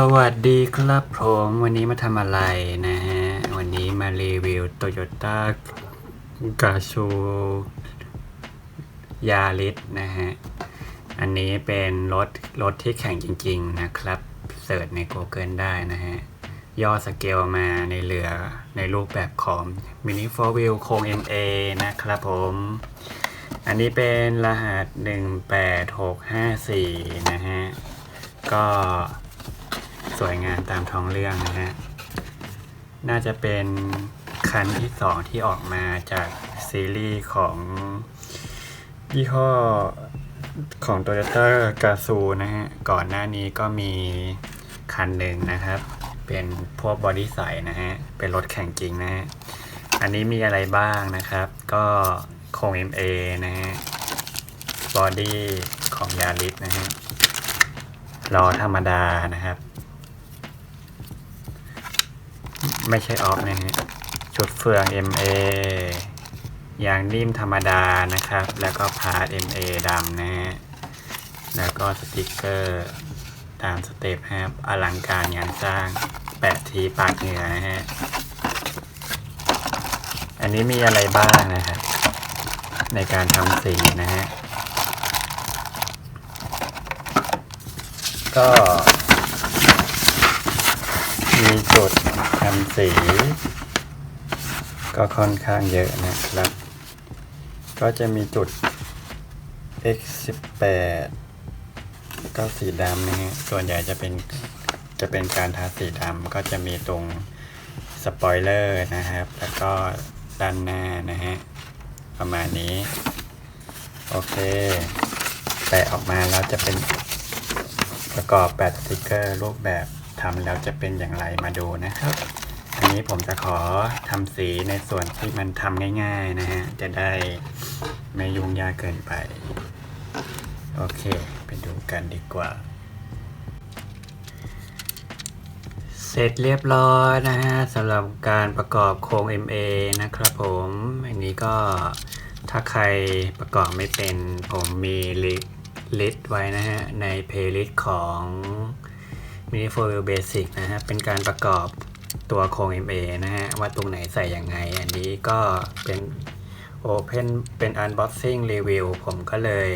สวัสดีครับผมวันนี้มาทำอะไรนะฮะ วันนี้มารีวิว Toyota g a c h o y a r i s นะฮะ อันนี้เป็นรถรถที่แข่งจริงๆนะครับเสิร์ชใน Google ได้นะฮะ ย่อสเกลมาในเรือในรูปแบบของ Mini 4 Wheel โคง MA นะครับผม อันนี้เป็นรหัส 18654 นะฮะ ก็ สวยงามตามท้องเรื่องนะฮะ น่าจะเป็นคันที่สองที่ออกมาจากซีรีส์ของยี่ห้อของ Toyota g a z o นะฮะ ก่อนหน้านี้ก็มีคันหนึ่งนะครับ เป็นพวกบอดี้ใสนะฮะ เป็นรถแข่งจริงนะฮะ อันนี้มีอะไรบ้างนะครับ ก็โครง MA นะฮะ บอดี้ของยาริสนะฮะล้อธรรมดานะครับ ไม่ใช่ออฟนะฮะชุดเฟือง MA ยางนิ่มธรรมดานะครับ แล้วก็พาร์ท MA ดำนะฮะแล้วก็สติกเกอร์ตามสเต็ปครับอลังการงานสร้างแปะทีปากเหนือนะฮะ อันนี้มีอะไรบ้างนะครับ ในการทำสีนะฮะ ก็ จุดทำสี ก็ค่อนข้างเยอะนะครับ ก็จะมีจุด x18 ก็สีดำนะฮะส่วนใหญ่จะเป็นจะเป็นการทาสีดำก็จะมีตรงสปอยเลอร์นะครับ แล้วก็ด้านหน้านะฮะ ประมาณนี้ โอเค แปะออกมาแล้วจะเป็นประกอบแปดสติกเกอร์รูปแบบ ทำแล้วจะเป็นอย่างไรมาดูนะครับ อันนี้ผมจะขอทำสีในส่วนที่มันทำง่าย ๆนะฮะ จะได้ไม่ยุ่งยากเกินไป โอเค ไปดูกันดีกว่า เสร็จเรียบร้อยนะฮะสำหรับการประกอบโครง MA นะครับผม อันนี้ก็ถ้าใครประกอบไม่เป็นผมมีลิลิสต์ไว้นะฮะ ในเพลย์ลิสต์ของ Mini 4 Wheel Basic นะฮะ เป็นการประกอบตัวโครง MA นะฮะ ว่าตรงไหนใส่ยังไง อันนี้ก็เป็น Open เป็น Unboxing Review ผมก็เลย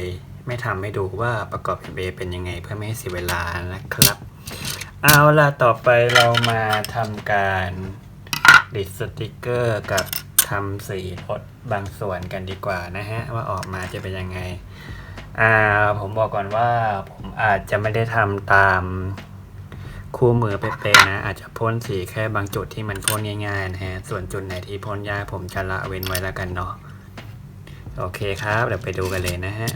ไม่ทำให้ดูว่าประกอบ MA เป็นยังไงเพื่อไม่ให้เสียเวลานะครับ เอาล่ะ ต่อไปเรามาทำการดิดสติกเกอร์กับทำสีรถบางส่วนกันดีกว่านะฮะ ว่าออกมาจะเป็นยังไง อ่า ผมบอกก่อนว่าผมอาจจะไม่ได้ทำตาม คู่มือเป๊ะๆนะ อาจจะพ่นสีแค่บางจุดที่มันพ่นง่ายๆนะฮะ ส่วนจุดไหนที่พ่นยากผมจะละเว้นไว้แล้วกันเนาะ โอเคครับ เดี๋ยวไปดูกันเลยนะฮะ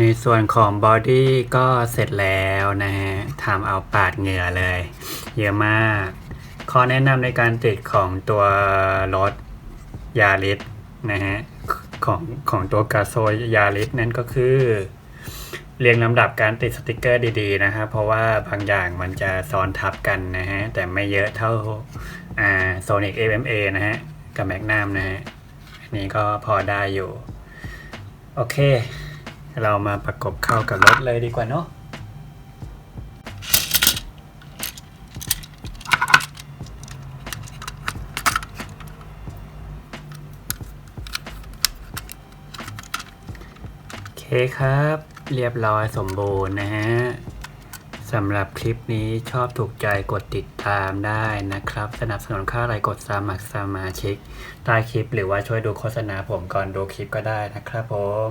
ในส่วนของบอดี้ก็เสร็จแล้วนะฮะทำเอาปาดเหงื่อเลย เยอะมาก ข้อแนะนำในการติดของตัวรถยาริสนะฮะของของตัวกาโซยาริสนั่นก็คือ เรียงลำดับการติดสติกเกอร์ดีๆนะครับเพราะว่าบางอย่างมันจะซ้อนทับกันนะฮะ แต่ไม่เยอะเท่าอ่าโซนิก MMA นะฮะ กับแมกนัมนะฮะ อันนี้ก็พอได้อยู่ โอเค เรามาประกบเข้ากับรถเลยดีกว่าเนาะโอเคครับเรียบร้อยสมบูรณ์นะฮะสำหรับคลิปนี้ชอบถูกใจกดติดตามได้นะครับ สนับสนุนค่าอะไรกดสมัครสมาชิกใต้คลิปหรือว่าช่วยดูโฆษณาผมก่อนดูคลิปก็ได้นะครับผม